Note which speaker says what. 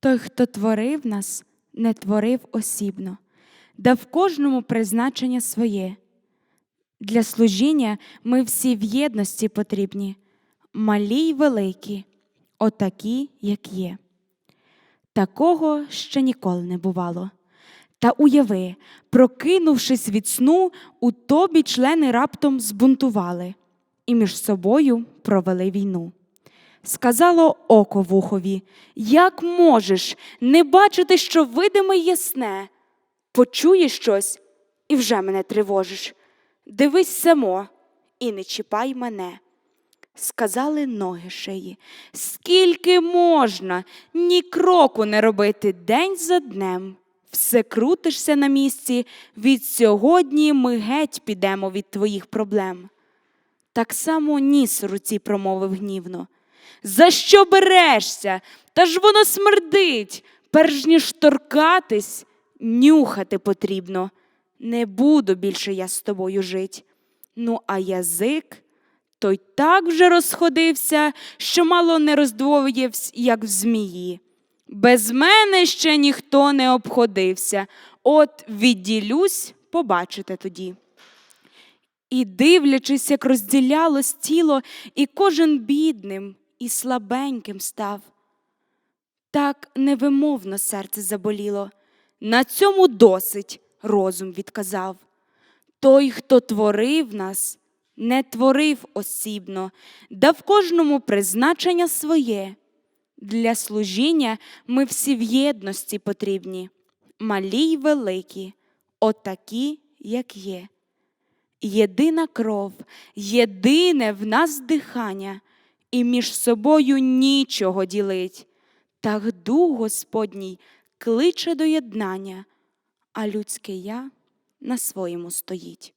Speaker 1: Той, хто творив нас, не творив осібно, дав кожному призначення своє. Для служіння ми всі в єдності потрібні, малі й великі, отакі, як є. Такого ще ніколи не бувало. Та уяви, прокинувшись від сну, у тобі члени раптом збунтували і між собою провели війну. Сказало око вухові, як можеш не бачити, що видиме ясне? Почуєш щось і вже мене тривожиш. Дивись само і не чіпай мене. Сказали ноги шиї, скільки можна ні кроку не робити день за днем. Все крутишся на місці, від сьогодні ми геть підемо від твоїх проблем. Так само ніс руці промовив гнівно. За що берешся? Та ж воно смердить. Перш ніж торкатись, нюхати потрібно. Не буду більше я з тобою жить. Ну, а язик той так вже розходився, що мало не роздвоївсь, як в змії. Без мене ще ніхто не обходився. От відділюсь, побачите тоді. І дивлячись, як розділялось тіло, і кожен бідним і слабеньким став. Так невимовно серце заболіло. На цьому досить розум відказав. Той, хто творив нас, не творив осібно, дав кожному призначення своє. Для служіння ми всі в єдності потрібні, малі й великі, отакі, як є. Єдина кров, єдине в нас дихання, і між собою нічого ділить. Так дух Господній кличе до єднання, а людське я на своєму стоїть.